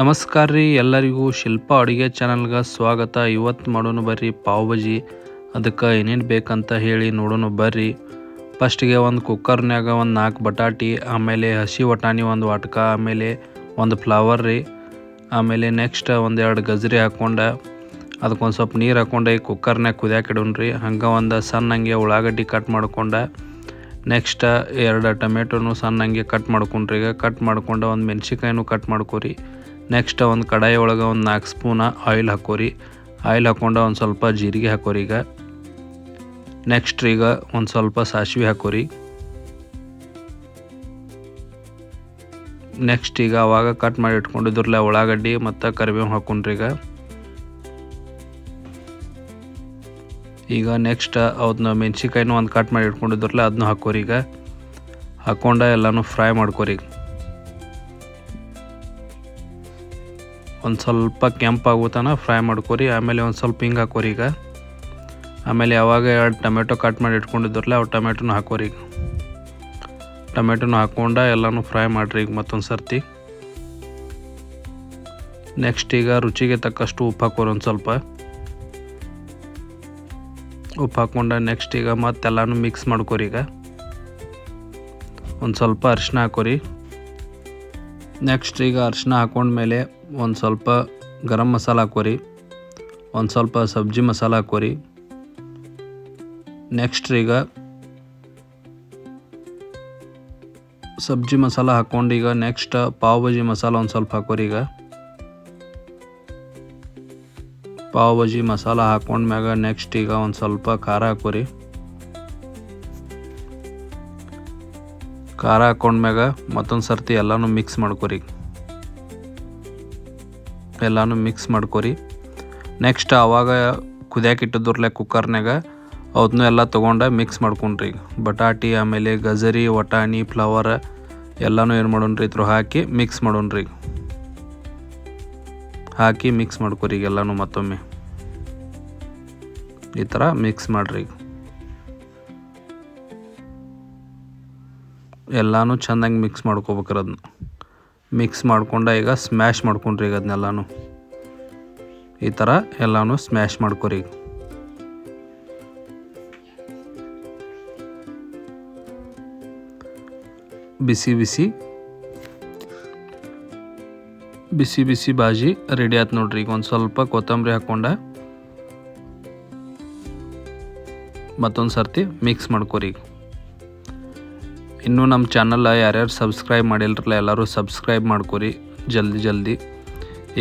ನಮಸ್ಕಾರ ರೀ ಎಲ್ಲರಿಗೂ ಶಿಲ್ಪ ಅಡುಗೆ ಚಾನಲ್ಗೆ ಸ್ವಾಗತ. ಇವತ್ತು ಮಾಡೋಣ ಬರ್ರಿ ಪಾವ್ ಭಾಜಿ. ಅದಕ್ಕೆ ಏನೇನು ಬೇಕಂತ ಹೇಳಿ ನೋಡೋಣ ಬರ್ರಿ. ಫಸ್ಟಿಗೆ ಒಂದು ಕುಕ್ಕರ್ನಾಗ ಒಂದು ನಾಲ್ಕು ಬಟಾಟಿ, ಆಮೇಲೆ ಹಸಿ ವಟಾಣಿ ಒಂದು ವಾಟ್ಕ, ಆಮೇಲೆ ಒಂದು ಫ್ಲವರ್ ರೀ. ಆಮೇಲೆ ನೆಕ್ಸ್ಟ್ ಒಂದೆರಡು ಗಜ್ರಿ ಹಾಕ್ಕೊಂಡು ಅದಕ್ಕೊಂದು ಸ್ವಲ್ಪ ನೀರು ಹಾಕ್ಕೊಂಡು ಈ ಕುಕ್ಕರ್ನ್ಯಾಗ ಕುದಿಯಾಕೆ ರೀ. ಹಂಗೆ ಒಂದು ಸಣ್ಣಂಗೆ ಉಳ್ಳಾಗಡ್ಡಿ ಕಟ್ ಮಾಡ್ಕೊಂಡು, ನೆಕ್ಸ್ಟ್ ಎರಡು ಟೊಮೆಟೊನು ಸಣ್ಣಂಗೆ ಕಟ್ ಮಾಡ್ಕೊಂಡ್ರಿ. ಈಗ ಕಟ್ ಮಾಡ್ಕೊಂಡು ಒಂದು ಮೆಣ್ಸಿಕಾಯಿನೂ ಕಟ್ ಮಾಡ್ಕೊರಿ. ನೆಕ್ಸ್ಟ್ ಒಂದು ಕಡಾಯಿ ಒಳಗೆ ಒಂದು ನಾಲ್ಕು ಸ್ಪೂನ ಆಯಿಲ್ ಹಾಕೋರಿ. ಆಯಿಲ್ ಹಾಕ್ಕೊಂಡು ಒಂದು ಸ್ವಲ್ಪ ಜೀರಿಗೆ ಹಾಕೋರಿ ಈಗ. ನೆಕ್ಸ್ಟ್ ಈಗ ಒಂದು ಸ್ವಲ್ಪ ಸಾಸಿವೆ ಹಾಕೋರಿ. ನೆಕ್ಸ್ಟ್ ಈಗ ಅವಾಗ ಕಟ್ ಮಾಡಿ ಇಟ್ಕೊಂಡಿದ್ರಲ್ಲ ಉಳ್ಳಾಗಡ್ಡಿ ಮತ್ತು ಕರಿಬೇವು ಹಾಕೊಂಡ್ರಿ ಈಗ. ಈಗ ನೆಕ್ಸ್ಟ್ ಅದನ್ನ ಮೆಣಸಿಕಾಯಿನೂ ಒಂದು ಕಟ್ ಮಾಡಿ ಇಟ್ಕೊಂಡಿದ್ರಲ್ಲ ಅದನ್ನೂ ಹಾಕೋರಿ ಈಗ. ಹಾಕೊಂಡ ಎಲ್ಲನೂ ಫ್ರೈ ಮಾಡ್ಕೋರಿ ಒಂದು ಸ್ವಲ್ಪ ಕೆಂಪಾಗೋ ತನಕ ಫ್ರೈ ಮಾಡ್ಕೊರಿ. ಆಮೇಲೆ ಒಂದು ಸ್ವಲ್ಪ ಹಿಂಗೆ ಹಾಕೋರಿ ಈಗ. ಆಮೇಲೆ ಯಾವಾಗ ಎರಡು ಟೊಮೆಟೊ ಕಟ್ ಮಾಡಿ ಇಟ್ಕೊಂಡಿದ್ರಲ್ಲ, ಅವು ಟೊಮೆಟೊನ ಹಾಕೋರಿ ಈಗ. ಟೊಮೆಟೊನ ಹಾಕ್ಕೊಂಡು ಎಲ್ಲನೂ ಫ್ರೈ ಮಾಡಿರಿ ಈಗ ಮತ್ತೊಂದು ಸರ್ತಿ. ನೆಕ್ಸ್ಟ್ ಈಗ ರುಚಿಗೆ ತಕ್ಕಷ್ಟು ಉಪ್ಪು ಹಾಕೋರಿ ಒಂದು ಸ್ವಲ್ಪ. ಉಪ್ಪು ಹಾಕ್ಕೊಂಡು ನೆಕ್ಸ್ಟ್ ಈಗ ಮತ್ತೆಲ್ಲನೂ ಮಿಕ್ಸ್ ಮಾಡ್ಕೊರಿ ಈಗ. ಒಂದು ಸ್ವಲ್ಪ ಅರಿಶಿನ ಹಾಕೋರಿ. ನೆಕ್ಸ್ಟ್ ಈಗ ಅರಿಶಿನ ಹಾಕೊಂಡ್ಮೇಲೆ ಒಂದು ಸ್ವಲ್ಪ ಗರಂ ಮಸಾಲ ಹಾಕೋರಿ ಒಂದು ಸ್ವಲ್ಪ ಸಬ್ಜಿ ಮಸಾಲ ಹಾಕೋರಿ ನೆಕ್ಸ್ಟ್ ಈಗ ಸಬ್ಜಿ ಮಸಾಲ ಹಾಕ್ಕೊಂಡು ಈಗ ನೆಕ್ಸ್ಟ್ ಪಾವ್ ಭಾಜಿ ಮಸಾಲ ಒಂದು ಸ್ವಲ್ಪ ಹಾಕೋರಿ ಈಗ. ಪಾವ್ ಭಾಜಿ ಮಸಾಲ ಹಾಕ್ಕೊಂಡ್ಮ್ಯಾಗ ನೆಕ್ಸ್ಟ್ ಈಗ ಒಂದು ಸ್ವಲ್ಪ ಖಾರ ಹಾಕೋರಿ. ಖಾರ ಹಾಕೊಂಡ್ಮ್ಯಾಗ ಮತ್ತೊಂದು ಸರ್ತಿ ಎಲ್ಲನೂ ಮಿಕ್ಸ್ ಮಾಡ್ಕೊರಿ. ಎಲ್ಲನೂ ಮಿಕ್ಸ್ ಮಾಡ್ಕೊರಿ. ನೆಕ್ಸ್ಟ್ ಆವಾಗ ಕುದಿಯಾಕೆ ಇಟ್ಟಿದ್ರಲ್ಲ ಕುಕ್ಕರ್ನಾಗ ಅವನ್ನೂ ಎಲ್ಲ ತೊಗೊಂಡು ಮಿಕ್ಸ್ ಮಾಡ್ಕೊಂಡ್ರಿ. ಬಟಾಟಿ ಆಮೇಲೆ ಗಜರಿ, ವಟಾಣಿ ಫ್ಲವರ್ ಎಲ್ಲನೂ ಏನು ಮಾಡೋಣ್ರಿ ಇದ್ರ ಹಾಕಿ ಮಿಕ್ಸ್ ಮಾಡೋಣ್ರಿ. ಹಾಕಿ ಮಿಕ್ಸ್ ಮಾಡ್ಕೊರಿ ಎಲ್ಲನೂ ಮತ್ತೊಮ್ಮೆ. ಈ ಥರ ಮಿಕ್ಸ್ ಮಾಡ್ರಿ. ಎಲ್ಲನೂ ಚೆನ್ನಾಗಿ ಮಿಕ್ಸ್ ಮಾಡ್ಕೋಬೇಕ್ರಿ ಅದನ್ನ ಮಿಕ್ಸ್ ಮಾಡ್ಕೊಂಡ ಈಗ ಸ್ಮ್ಯಾಶ್ ಮಾಡ್ಕೊಂಡ್ರಿ ಈಗ ಅದನ್ನೆಲ್ಲನೂ ಈ ಥರ ಎಲ್ಲನೂ ಸ್ಮ್ಯಾಶ್ ಮಾಡ್ಕೊರಿ ಈಗ. ಬಿಸಿ ಬಿಸಿ. ಬಿಸಿ ಬಿಸಿ ಬಾಜಿ ರೆಡಿ ಆಯ್ತು ನೋಡ್ರಿ ಈಗ ಒಂದು ಸ್ವಲ್ಪ ಕೊತ್ತಂಬರಿ ಹಾಕ್ಕೊಂಡ ಮತ್ತೊಂದು ಸರ್ತಿ ಮಿಕ್ಸ್ ಮಾಡ್ಕೊರಿ ಈಗ. ಇನ್ನೂ ನಮ್ಮ ಚಾನಲ್ ಯಾರ್ಯಾರು ಸಬ್ಸ್ಕ್ರೈಬ್ ಮಾಡಿಲ್ರಲ್ಲ ಎಲ್ಲರೂ ಸಬ್ಸ್ಕ್ರೈಬ್ ಮಾಡ್ಕೊರಿ. ಜಲ್ದಿ ಜಲ್ದಿ.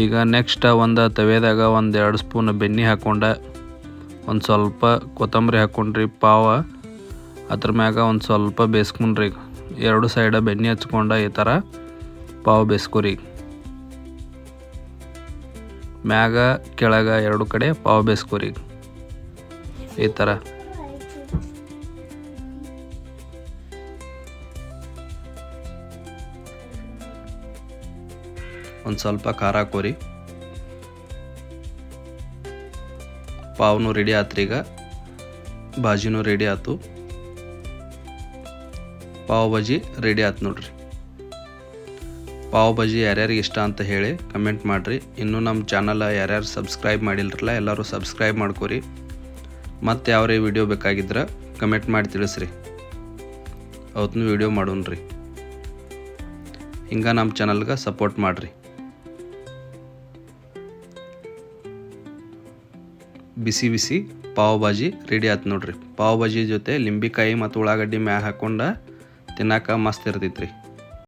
ಈಗ ನೆಕ್ಸ್ಟ್ ಒಂದು ತವೆದಾಗ ಒಂದು ಎರಡು ಸ್ಪೂನ್ ಬೆಣ್ಣೆ ಹಾಕ್ಕೊಂಡ ಒಂದು ಸ್ವಲ್ಪ ಕೊತ್ತಂಬರಿ ಹಾಕ್ಕೊಂಡ್ರಿ ಪಾವ. ಅದ್ರ ಮ್ಯಾಗ ಒಂದು ಸ್ವಲ್ಪ ಬೇಯಿಸ್ಕೊಂಡ್ರಿ ಎರಡು ಸೈಡ ಬೆಣ್ಣೆ ಹಚ್ಕೊಂಡ ಈ ಥರ ಪಾವ್ ಬೇಯಿಸ್ಕೊರಿ ಮ್ಯಾಗ ಕೆಳಗೆ ಎರಡು ಕಡೆ ಪಾವ್ ಬೇಯಿಸ್ಕೊರಿ ಈ ಥರ. ಒಂದು ಸ್ವಲ್ಪ ಖಾರ ಹಾಕೋರಿ ಪಾವ್ನು ರೆಡಿ ಆತ್ರಿ ಈಗ. ಬಾಜಿನೂ ರೆಡಿ ಆಯ್ತು ಪಾವ್ ಭಾಜಿ ರೆಡಿ ಆಯ್ತು ನೋಡ್ರಿ. ಪಾವ್ ಭಾಜಿ ಯಾರ್ಯಾರಿಗೆ ಇಷ್ಟ ಅಂತ ಹೇಳಿ ಕಮೆಂಟ್ ಮಾಡಿರಿ. ಇನ್ನೂ ನಮ್ಮ ಚಾನಲ್ ಯಾರ್ಯಾರು ಸಬ್ಸ್ಕ್ರೈಬ್ ಮಾಡಿಲ್ರಲ್ಲ, ಎಲ್ಲರೂ ಸಬ್ಸ್ಕ್ರೈಬ್ ಮಾಡ್ಕೊರಿ. ಮತ್ತು ಯಾವ್ರೇ ವಿಡಿಯೋ ಬೇಕಾಗಿದ್ರೆ ಕಮೆಂಟ್ ಮಾಡಿ ತಿಳಿಸ್ರಿ. ಅವತ್ತು ವಿಡಿಯೋ ಮಾಡೋಣ್ರಿ. ಹಿಂಗೆ ನಮ್ಮ ಚಾನಲ್ಗೆ ಸಪೋರ್ಟ್ ಮಾಡಿರಿ. ಬಿಸಿ ಬಿಸಿ ಪಾವ್ ಭಾಜಿ ರೆಡಿ ಆಯ್ತು ನೋಡ್ರಿ. ಪಾವ್ ಭಾಜಿ ಜೊತೆ ಲಿಂಬಿಕಾಯಿ ಮತ್ತು ಉಳ್ಳಾಗಡ್ಡಿ ಮ್ಯಾಗ ಹಾಕ್ಕೊಂಡು ತಿನ್ನಕ್ಕೆ ಮಸ್ತ್ ಇರ್ತೈತ್ರಿ.